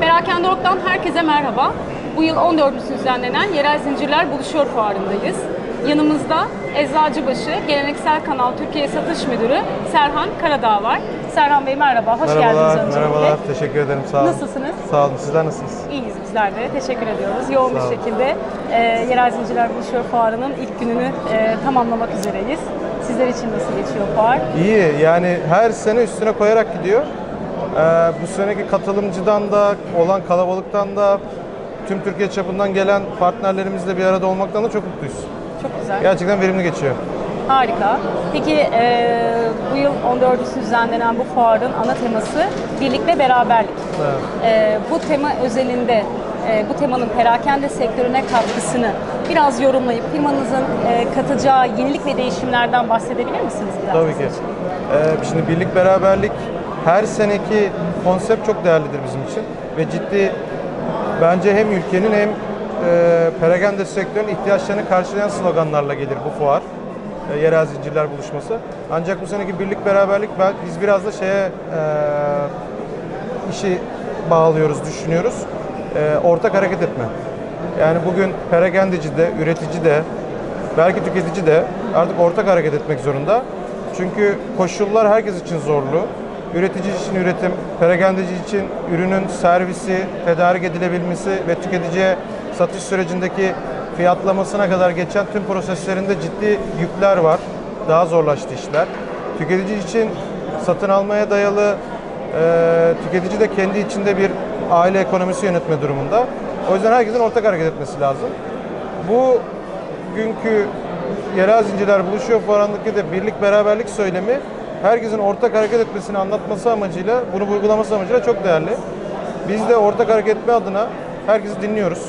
Perakende.org'dan herkese merhaba. Bu yıl 14'üsü düzenlenen Yerel Zincirler Buluşuyor Fuarı'ndayız. Yanımızda Eczacıbaşı Geleneksel Kanal Türkiye Satış Müdürü Serhan Karadağ var. Serhan Bey merhaba, hoş geldiniz Merhabalar, öncelikle. merhabalar. Teşekkür ederim. Sağ olun. Nasılsınız? Sağ olun. Sizler nasılsınız? İyiyiz bizler de. Teşekkür ediyoruz. Yoğun bir şekilde e, Yerel Zincirler Buluşuyor Fuarı'nın ilk gününü e, tamamlamak üzereyiz. Sizler için nasıl geçiyor fuar? İyi. Yani her sene üstüne koyarak gidiyor. Ee, bu seneki katılımcıdan da, olan kalabalıktan da, tüm Türkiye çapından gelen partnerlerimizle bir arada olmaktan da çok mutluyuz. Çok güzel. Gerçekten verimli geçiyor. Harika. Peki e, bu yıl 14'üsü düzenlenen bu fuarın ana teması birlik ve beraberlik. Evet. E, bu tema özelinde e, bu temanın perakende sektörüne katkısını biraz yorumlayıp firmanızın e, katacağı yenilik ve değişimlerden bahsedebilir misiniz biraz? Tabii ki. Ee, şimdi birlik beraberlik her seneki konsept çok değerlidir bizim için ve ciddi bence hem ülkenin hem e, perakende sektörünün ihtiyaçlarını karşılayan sloganlarla gelir bu fuar. E, yerel zincirler buluşması. Ancak bu seneki birlik beraberlik biz biraz da şeye e, işi bağlıyoruz, düşünüyoruz. E, ortak hareket etme. Yani bugün perakendeci de, üretici de, belki tüketici de artık ortak hareket etmek zorunda. Çünkü koşullar herkes için zorlu. Üretici için üretim, perakendeci için ürünün servisi, tedarik edilebilmesi ve tüketiciye satış sürecindeki fiyatlamasına kadar geçen tüm proseslerinde ciddi yükler var. Daha zorlaştı işler. Tüketici için satın almaya dayalı e, tüketici de kendi içinde bir aile ekonomisi yönetme durumunda. O yüzden herkesin ortak hareket etmesi lazım. Bu günkü yerel zincirler buluşuyor fuarındaki de birlik beraberlik söylemi herkesin ortak hareket etmesini anlatması amacıyla, bunu uygulaması amacıyla çok değerli. Biz de ortak hareket etme adına herkesi dinliyoruz.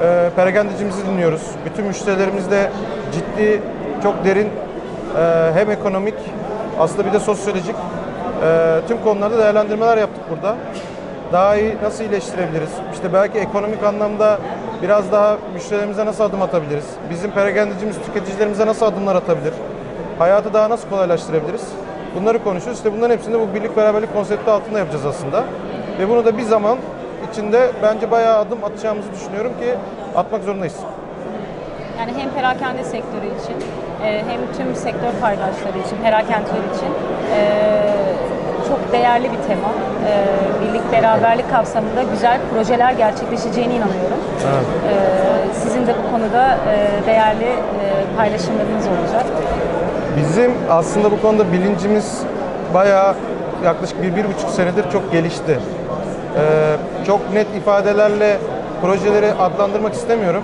Ee, perakendecimizi dinliyoruz. Bütün müşterilerimizle ciddi, çok derin e, hem ekonomik aslında bir de sosyolojik e, tüm konularda değerlendirmeler yaptık burada. Daha iyi nasıl iyileştirebiliriz? İşte belki ekonomik anlamda biraz daha müşterilerimize nasıl adım atabiliriz? Bizim perakendecimiz tüketicilerimize nasıl adımlar atabilir? Hayatı daha nasıl kolaylaştırabiliriz? Bunları konuşuyoruz. İşte bunların hepsini bu birlik beraberlik konsepti altında yapacağız aslında. Ve bunu da bir zaman içinde bence bayağı adım atacağımızı düşünüyorum ki atmak zorundayız. Yani hem perakende sektörü için e, hem tüm sektör paydaşları için, perakendeciler için e, çok değerli bir tema. E, birlik beraberlik kapsamında güzel projeler gerçekleşeceğine inanıyorum. Evet. Sizin de bu konuda değerli paylaşımlarınız olacak. Bizim aslında bu konuda bilincimiz bayağı yaklaşık bir, bir buçuk senedir çok gelişti. Ee, çok net ifadelerle projeleri adlandırmak istemiyorum.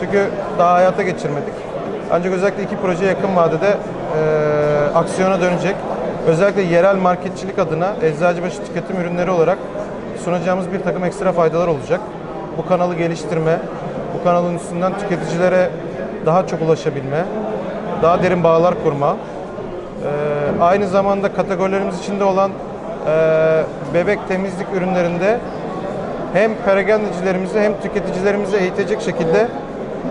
Çünkü daha hayata geçirmedik. Ancak özellikle iki proje yakın vadede e, aksiyona dönecek. Özellikle yerel marketçilik adına Eczacıbaşı tüketim ürünleri olarak sunacağımız bir takım ekstra faydalar olacak. Bu kanalı geliştirme, bu kanalın üstünden tüketicilere daha çok ulaşabilme, daha derin bağlar kurma, ee, aynı zamanda kategorilerimiz içinde olan e, bebek temizlik ürünlerinde hem perakendecilerimize hem tüketicilerimize eğitecek şekilde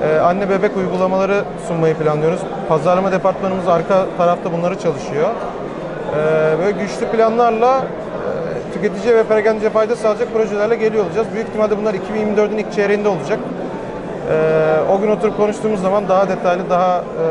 e, anne bebek uygulamaları sunmayı planlıyoruz. Pazarlama departmanımız arka tarafta bunları çalışıyor. E, böyle güçlü planlarla e, tüketiciye ve perakendeciye fayda sağlayacak projelerle geliyor olacağız. Büyük ihtimalle bunlar 2024'ün ilk çeyreğinde olacak. Ee, o gün oturup konuştuğumuz zaman daha detaylı, daha e,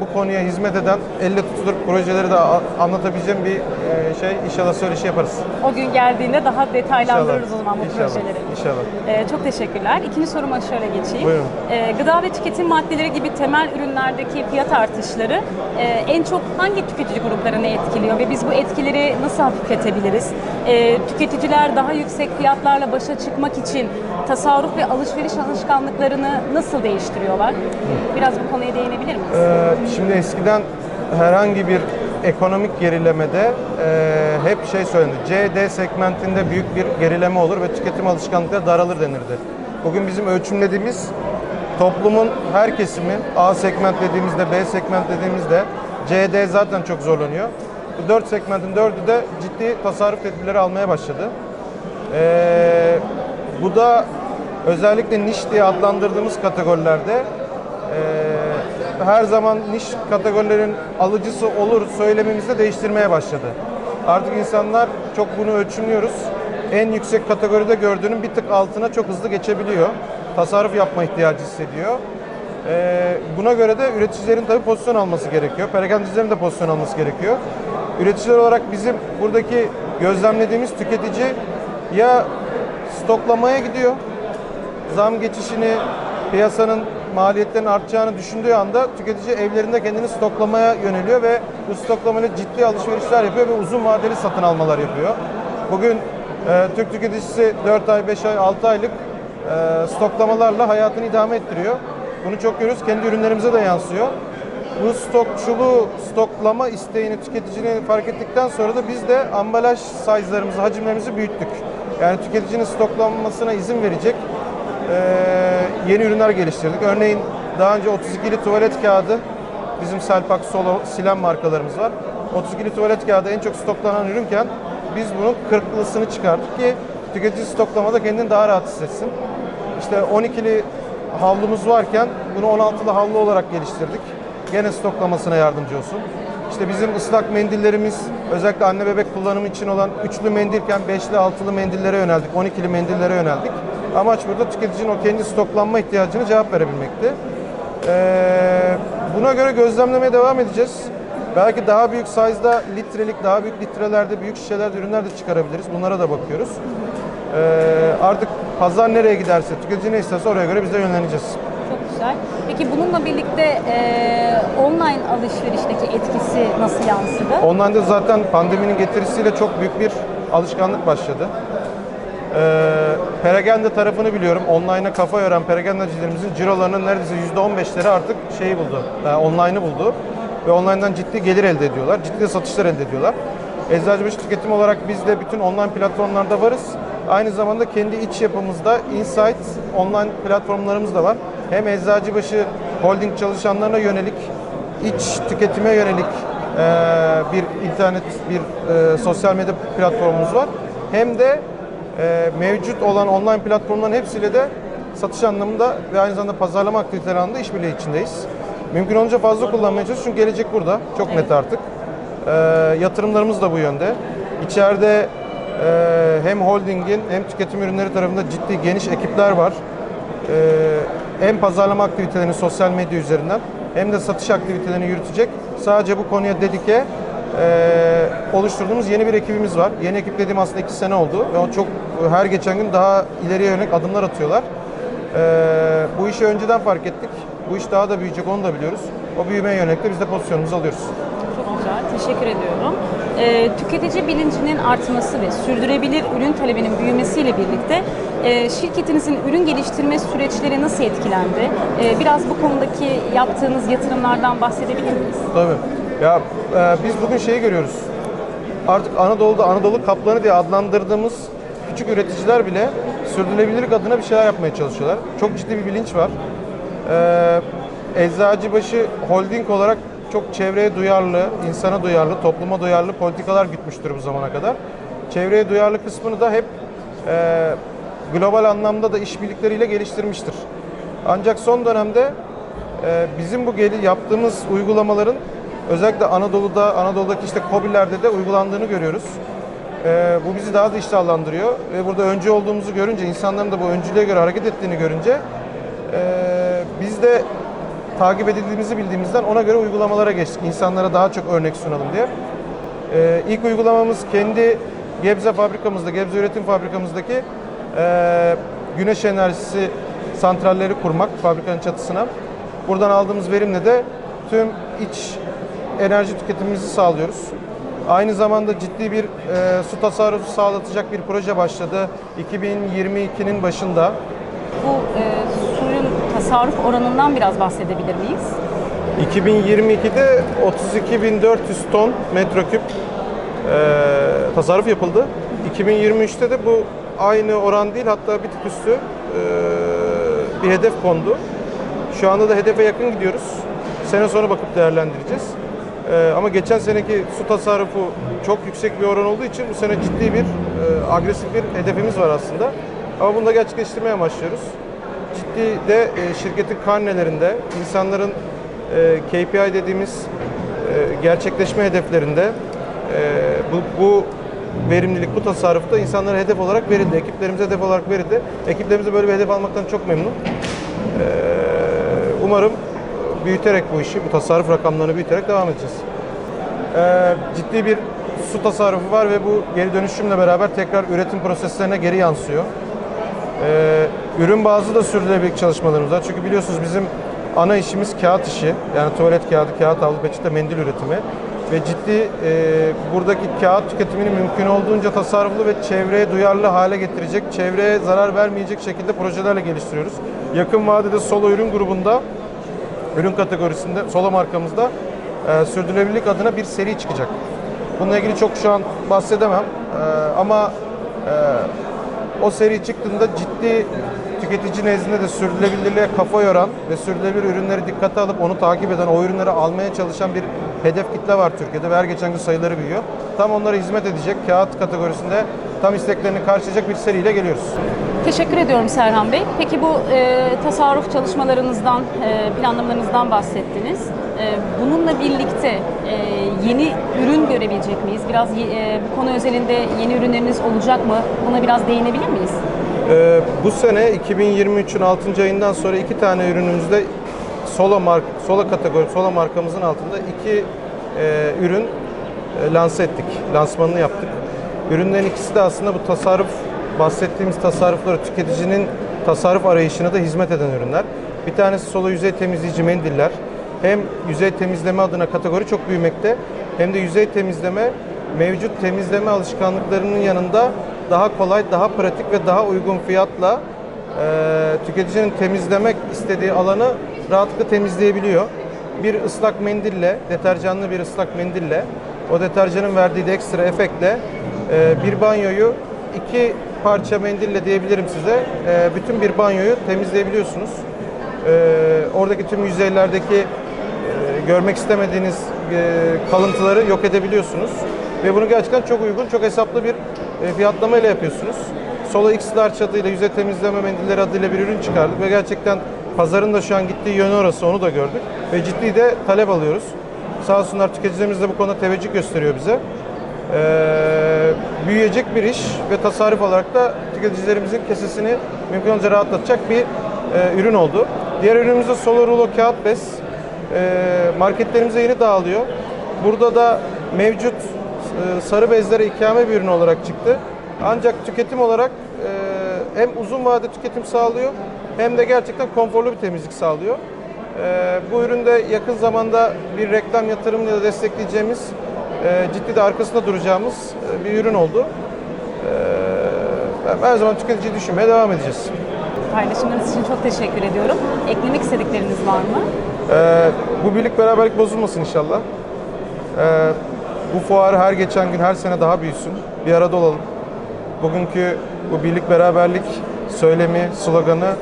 bu konuya hizmet eden, elle tutulur projeleri de anlatabileceğim bir e, şey inşallah söyleşi yaparız. O gün geldiğinde daha detaylandırırız İnşallah. o zaman bu İnşallah. projeleri. İnşallah. Ee, çok teşekkürler. İkinci soruma şöyle geçeyim. Buyurun. Ee, gıda ve tüketim maddeleri gibi temel ürünlerdeki fiyat artışları e, en çok hangi tüketici gruplarını etkiliyor ve biz bu etkileri nasıl hafifletebiliriz? Ee, tüketiciler daha yüksek fiyatlarla başa çıkmak için tasarruf ve alışveriş alışkanlıklarını nasıl değiştiriyorlar? Biraz bu konuya değinebilir miyiz? Ee, şimdi eskiden herhangi bir ekonomik gerilemede e, hep şey söylenir. C, D segmentinde büyük bir gerileme olur ve tüketim alışkanlıkları daralır denirdi. Bugün bizim ölçümlediğimiz toplumun her kesimi A segment dediğimizde, B segment dediğimizde C, D zaten çok zorlanıyor. Bu dört segmentin dördü de ciddi tasarruf tedbirleri almaya başladı. Ee, bu da özellikle niş diye adlandırdığımız kategorilerde e, her zaman niş kategorilerin alıcısı olur söylememizi de değiştirmeye başladı. Artık insanlar çok bunu ölçümlüyoruz. En yüksek kategoride gördüğünün bir tık altına çok hızlı geçebiliyor. Tasarruf yapma ihtiyacı hissediyor. Ee, buna göre de üreticilerin tabii pozisyon alması gerekiyor. Perakendecilerin de pozisyon alması gerekiyor. Üreticiler olarak bizim buradaki gözlemlediğimiz tüketici ya stoklamaya gidiyor, zam geçişini, piyasanın maliyetlerin artacağını düşündüğü anda tüketici evlerinde kendini stoklamaya yöneliyor ve bu stoklamayla ciddi alışverişler yapıyor ve uzun vadeli satın almalar yapıyor. Bugün e, Türk tüketicisi 4 ay, 5 ay, 6 aylık e, stoklamalarla hayatını idame ettiriyor. Bunu çok görüyoruz. Kendi ürünlerimize de yansıyor. Bu stokçuluğu, stoklama isteğini tüketicinin fark ettikten sonra da biz de ambalaj size'larımızı, hacimlerimizi büyüttük. Yani tüketicinin stoklanmasına izin verecek yeni ürünler geliştirdik. Örneğin daha önce 32'li tuvalet kağıdı, bizim Selpak Solo, Silen markalarımız var. 32'li tuvalet kağıdı en çok stoklanan ürünken biz bunun 40'lısını çıkardık ki tüketici stoklamada kendini daha rahat hissetsin. İşte 12'li havlumuz varken bunu 16'lı havlu olarak geliştirdik. Gene stoklamasına yardımcı olsun. İşte bizim ıslak mendillerimiz özellikle anne bebek kullanımı için olan üçlü mendilken beşli altılı mendillere yöneldik. 12'li mendillere yöneldik. Amaç burada tüketicinin o kendi stoklanma ihtiyacını cevap verebilmekti. Ee, buna göre gözlemlemeye devam edeceğiz. Belki daha büyük size'da litrelik, daha büyük litrelerde, büyük şişelerde ürünler de çıkarabiliriz. Bunlara da bakıyoruz. Ee, artık pazar nereye giderse, tüketici ne isterse oraya göre biz de yönleneceğiz. Çok güzel. Peki bununla birlikte e, online alışverişteki etkisi nasıl yansıdı? Online'da zaten pandeminin getirisiyle çok büyük bir alışkanlık başladı. Ee, Perakende tarafını biliyorum. Online'a kafa yoran perakendecilerimizin cirolarının neredeyse %15'leri artık şeyi buldu, e, online'ı buldu. Ve online'dan ciddi gelir elde ediyorlar, ciddi satışlar elde ediyorlar. Eczacıbaşı tüketim olarak biz de bütün online platformlarda varız. Aynı zamanda kendi iç yapımızda Insight online platformlarımız da var. Hem Eczacıbaşı holding çalışanlarına yönelik, iç tüketime yönelik bir internet, bir sosyal medya platformumuz var. Hem de e, mevcut olan online platformların hepsiyle de satış anlamında ve aynı zamanda pazarlama aktiviteleri anlamında işbirliği içindeyiz. Mümkün olunca fazla kullanmaya çalışıyoruz çünkü gelecek burada. Çok net artık. E, yatırımlarımız da bu yönde. İçeride e, hem holdingin hem tüketim ürünleri tarafında ciddi geniş ekipler var. E, hem pazarlama aktivitelerini sosyal medya üzerinden hem de satış aktivitelerini yürütecek sadece bu konuya dedike e, oluşturduğumuz yeni bir ekibimiz var. Yeni ekip dediğim aslında iki sene oldu ve o çok her geçen gün daha ileriye yönelik adımlar atıyorlar. E, bu işi önceden fark ettik. Bu iş daha da büyüyecek onu da biliyoruz. O büyümeye yönelik de biz de pozisyonumuzu alıyoruz. Çok güzel, teşekkür ediyorum. Ee, tüketici bilincinin artması ve sürdürülebilir ürün talebinin büyümesiyle birlikte e, şirketinizin ürün geliştirme süreçleri nasıl etkilendi? Ee, biraz bu konudaki yaptığınız yatırımlardan bahsedebilir miyiz? Tabii. Ya e, biz bugün şeyi görüyoruz. Artık Anadolu'da Anadolu kaplanı diye adlandırdığımız küçük üreticiler bile sürdürülebilirlik adına bir şeyler yapmaya çalışıyorlar. Çok ciddi bir bilinç var. Ee, Eczacıbaşı Holding olarak çok çevreye duyarlı, insana duyarlı, topluma duyarlı politikalar gütmüştür bu zamana kadar. Çevreye duyarlı kısmını da hep e, global anlamda da işbirlikleriyle geliştirmiştir. Ancak son dönemde e, bizim bu geli yaptığımız uygulamaların özellikle Anadolu'da, Anadolu'daki işte KOBİ'lerde de uygulandığını görüyoruz. E, bu bizi daha da iştahlandırıyor ve burada öncü olduğumuzu görünce, insanların da bu öncülüğe göre hareket ettiğini görünce e, biz de takip edildiğimizi bildiğimizden ona göre uygulamalara geçtik. İnsanlara daha çok örnek sunalım diye. Ee, ilk uygulamamız kendi Gebze fabrikamızda, Gebze üretim fabrikamızdaki e, güneş enerjisi santralleri kurmak fabrikanın çatısına. Buradan aldığımız verimle de tüm iç enerji tüketimimizi sağlıyoruz. Aynı zamanda ciddi bir e, su tasarrufu sağlatacak bir proje başladı 2022'nin başında. Bu e, suyun tasarruf oranından biraz bahsedebilir miyiz? 2022'de 32.400 ton metreküp e, tasarruf yapıldı. 2023'te de bu aynı oran değil hatta bir tık üstü e, bir hedef kondu. Şu anda da hedefe yakın gidiyoruz. Sene sonra bakıp değerlendireceğiz. E, ama geçen seneki su tasarrufu çok yüksek bir oran olduğu için bu sene ciddi bir e, agresif bir hedefimiz var aslında. Ama bunu da gerçekleştirmeye başlıyoruz. Ciddi de e, şirketin karnelerinde, insanların e, KPI dediğimiz e, gerçekleşme hedeflerinde e, bu, bu verimlilik, bu tasarrufta insanlara hedef olarak verildi. Ekiplerimize hedef olarak verildi. Ekiplerimize böyle bir hedef almaktan çok memnun. Ee, umarım büyüterek bu işi, bu tasarruf rakamlarını büyüterek devam edeceğiz. Ee, ciddi bir su tasarrufu var ve bu geri dönüşümle beraber tekrar üretim proseslerine geri yansıyor. Ee, ürün bazlı da sürdürülebilirlik çalışmalarımız var. Çünkü biliyorsunuz bizim ana işimiz kağıt işi. Yani tuvalet kağıdı, kağıt havlu, peçete, mendil üretimi. Ve ciddi e, buradaki kağıt tüketimini mümkün olduğunca tasarruflu ve çevreye duyarlı hale getirecek, çevreye zarar vermeyecek şekilde projelerle geliştiriyoruz. Yakın vadede solo ürün grubunda, ürün kategorisinde, solo markamızda e, sürdürülebilirlik adına bir seri çıkacak. Bununla ilgili çok şu an bahsedemem E, ama e, o seri çıktığında ciddi tüketici nezdinde de sürdürülebilirliğe kafa yoran ve sürdürülebilir ürünleri dikkate alıp onu takip eden, o ürünleri almaya çalışan bir hedef kitle var Türkiye'de ve her geçen gün sayıları büyüyor. Tam onlara hizmet edecek kağıt kategorisinde tam isteklerini karşılayacak bir seriyle geliyoruz. Teşekkür ediyorum Serhan Bey. Peki bu e, tasarruf çalışmalarınızdan, e, planlamalarınızdan bahsettiniz. E, bununla birlikte e, yeni ürün görebilecek miyiz? Biraz e, bu konu özelinde yeni ürünleriniz olacak mı? Buna biraz değinebilir miyiz? Ee, bu sene 2023'ün 6. ayından sonra iki tane ürünümüzde Sola mark Sola kategori Sola markamızın altında iki e, ürün e, lanse ettik. Lansmanını yaptık. Ürünlerin ikisi de aslında bu tasarruf bahsettiğimiz tasarrufları tüketicinin tasarruf arayışına da hizmet eden ürünler. Bir tanesi Sola yüzey temizleyici mendiller. Hem yüzey temizleme adına kategori çok büyümekte hem de yüzey temizleme mevcut temizleme alışkanlıklarının yanında daha kolay, daha pratik ve daha uygun fiyatla e, tüketicinin temizlemek istediği alanı rahatlıkla temizleyebiliyor. Bir ıslak mendille, deterjanlı bir ıslak mendille, o deterjanın verdiği de ekstra efektle e, bir banyoyu iki parça mendille diyebilirim size, e, bütün bir banyoyu temizleyebiliyorsunuz. E, oradaki tüm yüzeylerdeki e, görmek istemediğiniz e, kalıntıları yok edebiliyorsunuz. Ve bunu gerçekten çok uygun, çok hesaplı bir e, fiyatlama ile yapıyorsunuz. Sola X Large adıyla yüzey temizleme mendilleri adıyla bir ürün çıkardık ve gerçekten pazarın da şu an gittiği yönü orası onu da gördük. Ve ciddi de talep alıyoruz. Sağ olsunlar tüketicilerimiz de bu konuda teveccüh gösteriyor bize. Ee, büyüyecek bir iş ve tasarruf olarak da tüketicilerimizin kesesini mümkün olunca rahatlatacak bir e, ürün oldu. Diğer ürünümüz de Solo Rulo kağıt bez. Ee, marketlerimize yeni dağılıyor. Burada da mevcut e, sarı bezlere ikame bir ürün olarak çıktı. Ancak tüketim olarak e, hem uzun vade tüketim sağlıyor hem de gerçekten konforlu bir temizlik sağlıyor. E, bu üründe yakın zamanda bir reklam yatırımıyla destekleyeceğimiz, e, ciddi de arkasında duracağımız e, bir ürün oldu. E, her zaman tüketiciyi düşünmeye devam edeceğiz. Paylaşımlarınız için çok teşekkür ediyorum. Eklemek istedikleriniz var mı? Ee, bu birlik beraberlik bozulmasın inşallah. Ee, bu fuar her geçen gün her sene daha büyüsün. Bir arada olalım. Bugünkü bu birlik beraberlik söylemi, sloganı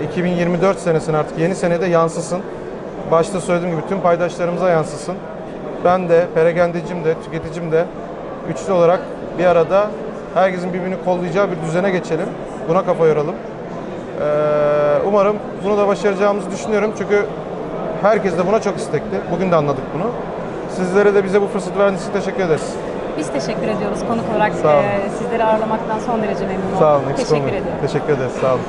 e, 2024 senesine artık yeni senede yansısın. Başta söylediğim gibi tüm paydaşlarımıza yansısın. Ben de, perakendecim de, tüketicim de üçlü olarak bir arada herkesin birbirini kollayacağı bir düzene geçelim. Buna kafa yoralım. Ee, umarım bunu da başaracağımızı düşünüyorum çünkü herkes de buna çok istekli. Bugün de anladık bunu. Sizlere de bize bu fırsatı verdiğiniz için teşekkür ederiz. Biz teşekkür ediyoruz konuk olarak Sağ olun. e, sizleri ağırlamaktan son derece memnun oldum. Sağ olun. eksik Teşekkür olmayın. ediyorum. Teşekkür ederiz. Sağ olun.